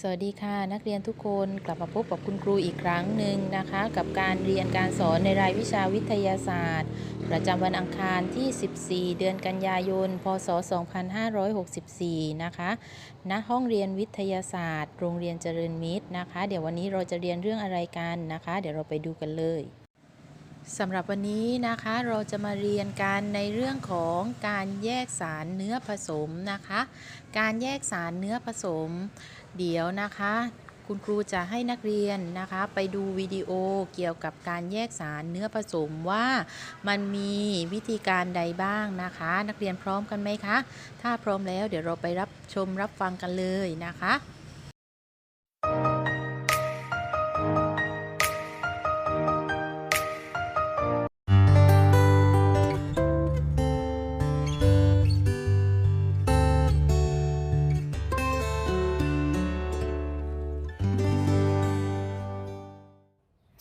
สวัสดีค่ะนักเรียนทุกคนกลับมาพบกับคุณครูอีกครั้งหนึ่งนะคะ กับการเรียนการสอนในรายวิชาวิทยาศาสตร์ ประจำวันอังคารที่ 14 เดือนกันยายน พศ 2564 นะคะณห้องเรียนวิทยาศาสตร์ โรงเรียนเจริญมิตรนะคะ เดี๋ยววันนี้เราจะเรียนเรื่องอะไรกันนะคะ เดี๋ยวเราไปดูกันเลย สำหรับวันนี้นะคะเราจะมาเรียนกันในเรื่องของการแยกสารเนื้อผสมนะคะ การแยกสารเนื้อผสม เดี๋ยวนะคะ คุณครูจะให้นักเรียนนะคะ ไปดูวิดีโอเกี่ยวกับการแยกสารเนื้อผสมว่ามันมีวิธีการใดบ้างนะคะ นักเรียนพร้อมกันไหมคะ ถ้าพร้อมแล้วเดี๋ยวเราไปรับชมรับฟังกันเลยนะคะ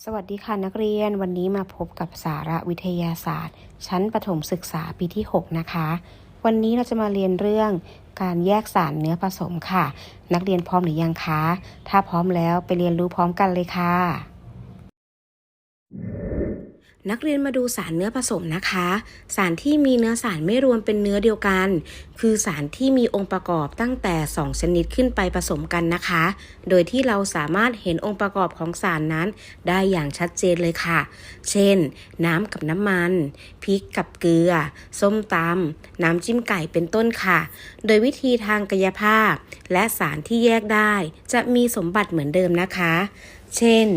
สวัสดีค่ะนักเรียนวันนี้มาพบกับสาระวิทยาศาสตร์ ชั้นประถมศึกษาปีที่ 6 นะคะ วันนี้เราจะมาเรียนเรื่องการแยกสารเนื้อผสมค่ะ นักเรียนพร้อมหรือยังคะ ถ้าพร้อมแล้วไปเรียนรู้พร้อมกันเลยค่ะ นักเรียนมาดูสารเนื้อผสมนะคะ สารที่มีเนื้อสารไม่รวมเป็นเนื้อเดียวกัน คือสารที่มีองค์ประกอบตั้งแต่ 2 ชนิดขึ้นไปผสมกันนะคะ โดยที่เราสามารถเห็นองค์ประกอบของสารนั้น ได้อย่างชัดเจนเลยค่ะ เช่น น้ำกับน้ำมัน พริกกับเกลือ ส้มตำน้ำจิ้มไก่เป็นต้นค่ะ โดยวิธีทางกายภาพ และสารที่แยกได้ จะมีสมบัติเหมือนเดิมนะคะ เช่น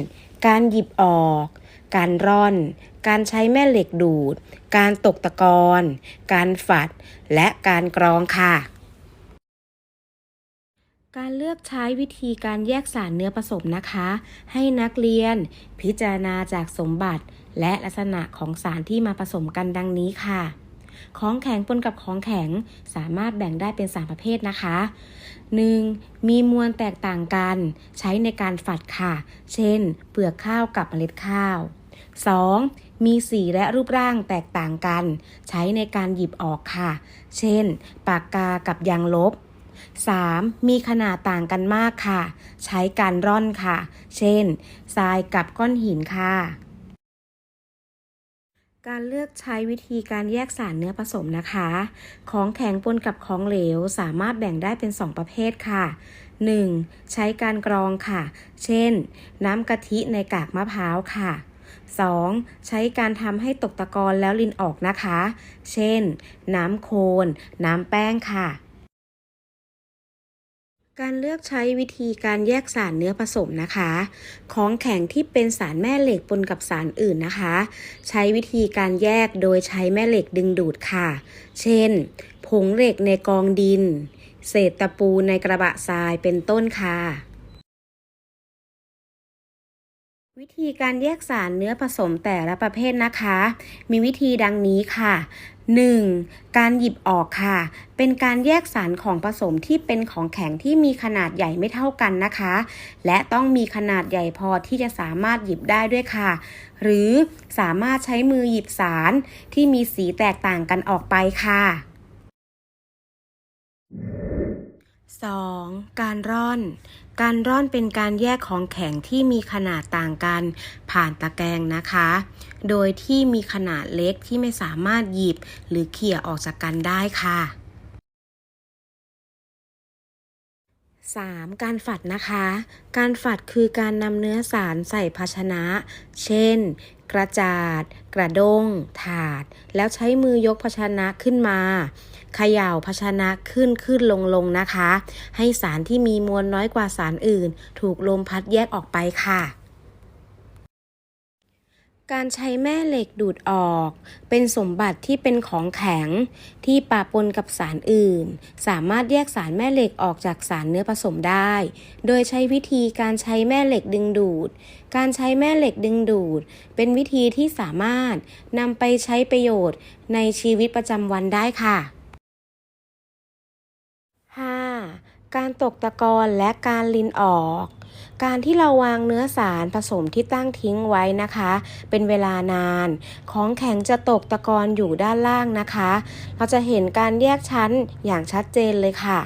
การหยิบออก การร่อน การใช้แม่เหล็กดูด การตกตะกอนการฝัด และการกรองค่ะ การเลือกใช้วิธีการแยกสารเนื้อผสมนะคะ ให้นักเรียน พิจารณาจากสมบัติ และลักษณะของสารที่มาผสมกันดังนี้ค่ะของแข็งปนกับของแข็งสามารถแบ่งได้เป็นสามประเภทนะคะ 1. มีมวลแตกต่างกัน ใช้ในการฝัดค่ะ เช่น เปลือกข้าวกับเมล็ดข้าว 2. มีสีและรูปร่างแตกต่างกัน ใช้ในการหยิบออกค่ะ เช่น ปากกากับยางลบ 3. มีขนาดต่างกันมากค่ะ ใช้การร่อนค่ะ เช่น ทรายกับก้อนหินค่ะ การเลือกใช้วิธีการแยกสารเนื้อผสมนะคะ ของแข็งปนกับของเหลวสามารถแบ่งได้เป็น 2 ประเภทค่ะ 1. ใช้การกรองค่ะ เช่น น้ำกะทิในกากมะพร้าวค่ะ 2. ใช้การทำให้ตกตะกอนแล้วลินออกนะคะ เช่น น้ำโคลนน้ำแป้งค่ะ การเลือกใช้วิธีการแยกสารเนื้อผสมนะคะ ของแข็งที่เป็นสารแม่เหล็กปนกับสารอื่นนะคะ ใช้วิธีการแยกโดยใช้แม่เหล็กดึงดูดค่ะ เช่น ผงเหล็กในกองดิน เศษตะปูในกระบะทรายเป็นต้นค่ะ วิธีการแยกสารเนื้อผสมแต่ละประเภทนะคะ มีวิธีดังนี้ค่ะ 1. การหยิบออกค่ะ เป็นการแยกสารของผสมที่เป็นของแข็งที่มีขนาดใหญ่ไม่เท่ากันนะคะ และต้องมีขนาดใหญ่พอที่จะสามารถหยิบได้ด้วยค่ะ หรือสามารถใช้มือหยิบสารที่มีสีแตกต่างกันออกไปค่ะ 2. การร่อน การร่อนเป็นการแยกของแข็งที่มีขนาดต่างกัน ผ่านตะแกรงนะคะ โดยที่มีขนาดเล็กที่ไม่สามารถหยิบหรือเขี่ยออกจากกันได้ค่ะ 3. การฝัดนะคะ การฝัดคือการนำเนื้อสารใส่ภาชนะ เช่น กระจาด กระด้ง ถาด แล้วใช้มือยกภาชนะขึ้นมาเขย่าภาชนะขึ้นขึ้นลงลงนะคะ ให้สารที่มีมวลน้อยกว่าสารอื่น ถูกลมพัดแยกออกไปค่ะ การใช้แม่เหล็กดูดออก เป็นสมบัติที่เป็นของแข็งที่ปะปนกับสารอื่น สามารถแยกสารแม่เหล็กออกจากสารเนื้อผสมได้ โดยใช้วิธีการใช้แม่เหล็กดึงดูด การใช้แม่เหล็กดึงดูด เป็นวิธีที่สามารถนำไปใช้ประโยชน์ในชีวิตประจำวันได้ค่ะ 5. การตกตะกอนและการลินออก การที่เราวางเนื้อสารผสมที่ตั้งทิ้งไว้นะคะ เป็นเวลานาน ของแข็งจะตกตะกอนอยู่ด้านล่างนะคะ เราจะเห็นการแยกชั้นอย่างชัดเจนเลยค่ะ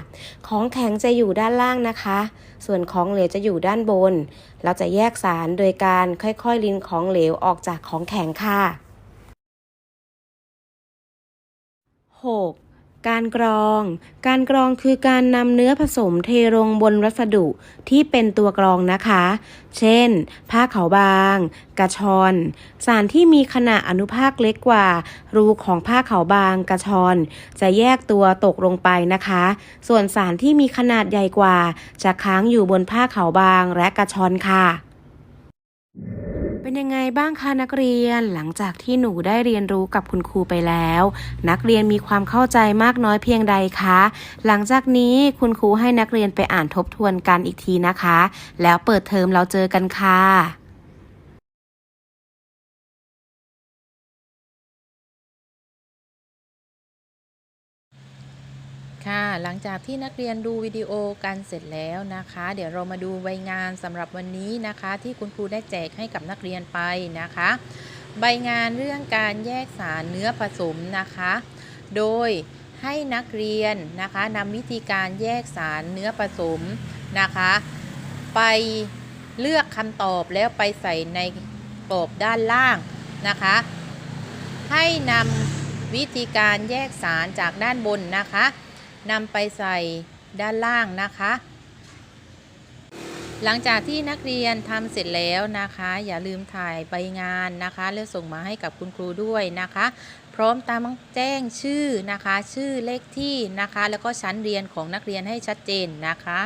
ของแข็งจะอยู่ด้านล่างนะคะ ส่วนของเหลวจะอยู่ด้านบน เราจะแยกสารโดยการค่อยๆลินของเหลวออกจากของแข็งค่ะ 6. การกรอง การกรองคือการนำเนื้อผสมเทลงบนวัสดุที่เป็นตัวกรองนะคะ เช่น ผ้าขาวบาง กระชอน สารที่มีขนาดอนุภาคเล็กกว่า รูของผ้าขาวบาง กระชอน จะแยกตัวตกลงไปนะคะ ส่วนสารที่มีขนาดใหญ่กว่า จะค้างอยู่บนผ้าขาวบางและกระชอนค่ะ เป็นยังไงบ้างคะนักเรียนหลังจากที่หนูได้เรียนรู้กับคุณครูไปแล้ว นักเรียนมีความเข้าใจมากน้อยเพียงใดคะ หลังจากนี้คุณครูให้นักเรียนไปอ่านทบทวนกันอีกทีนะคะ แล้วเปิดเทอมเราเจอกันค่ะ ค่ะหลังจากที่นักเรียนดูวิดีโอกันเสร็จแล้วนะคะ เดี๋ยวเรามาดูใบงานสำหรับวันนี้นะคะ ที่คุณครูได้แจกให้กับนักเรียนไปนะคะ ใบงานเรื่องการแยกสารเนื้อผสมนะคะ โดยให้นักเรียนนะคะนำวิธีการแยกสารเนื้อผสมนะคะ ไปเลือกคำตอบแล้วไปใส่ในกรอบด้านล่างนะคะ ให้นำวิธีการแยกสารจากด้านบนนะคะ นำไปใส่ด้านล่างนะคะ หลังจากที่นักเรียนทำเสร็จแล้วนะคะ อย่าลืมถ่ายใบงานนะคะ แล้วส่งมาให้กับคุณครูด้วยนะคะ พร้อมตามแจ้งชื่อนะคะ ชื่อเลขที่นะคะ แล้วก็ชั้นเรียนของนักเรียนให้ชัดเจนนะคะ